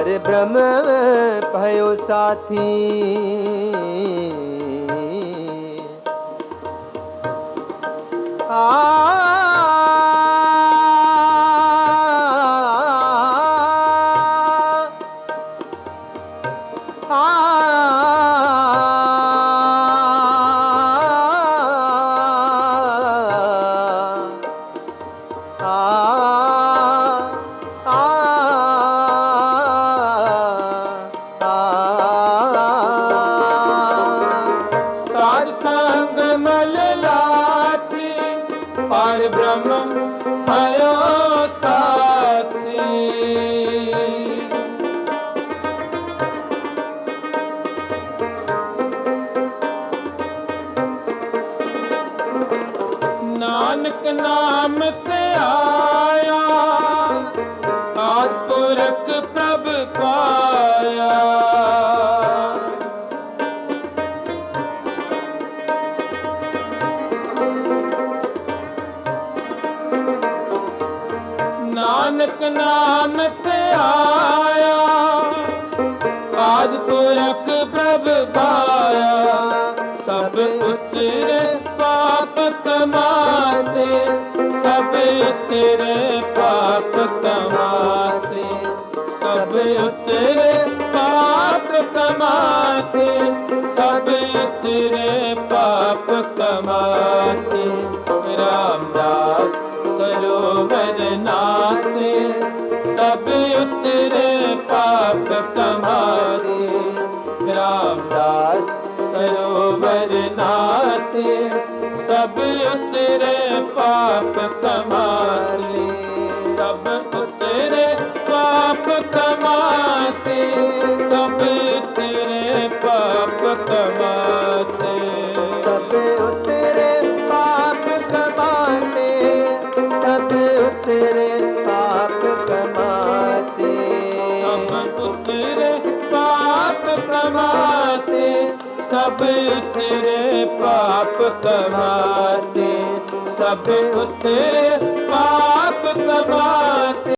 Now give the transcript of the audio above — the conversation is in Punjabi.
पर ब्रह्म भयो साथी ਪਰ ਬ੍ਰਹਮ ਭਇਓ ਸਾਥੀ। ਨਾਨਕ ਨਾਮ ਤੇ ਆਇਆ ਆਦ ਪੁਰਖ ਪ੍ਰਭ ਪਾ ਨਾਨਕ ਨਾਮ ਤੇ ਆਇਆ। ਆਦ ਪੁਰਖ ਪ੍ਰਭ ਪਾਇਆ। ਸਭ ਉਤਰੇ ਪਾਪ ਕਮਾਤੇ। ਸਭ ਉਤਰੇ ਪਾਪ ਕਮਾਤੇ। ਸਭ ਉਤਰੇ ਪਾਪ ਕਮਾਤੇ। ਸਭ ਉਤਰੇ ਪਾਪ ਕਮਾਤੇ ਸਰੋਵਰ ਨਾਤੇ, ਸਭ ਉਤਰੇ ਪਾਪ ਕਮਾਤੇ। ਰਾਮਦਾਸ ਸਰੋਵਰ ਨਾਤੇ, ਸਭ ਉਤਰੇ ਪਾਪ ਕਮਾਤੇ। ਸਭ ਉਤਰੇ ਪਾਪ ਕਮਾਤੇ, ਸਭ ਉਤਰੇ ਪਾਪ ਕਮਾਤੇ। सब तेरे पाप कमाते सब तेरे पाप कमाते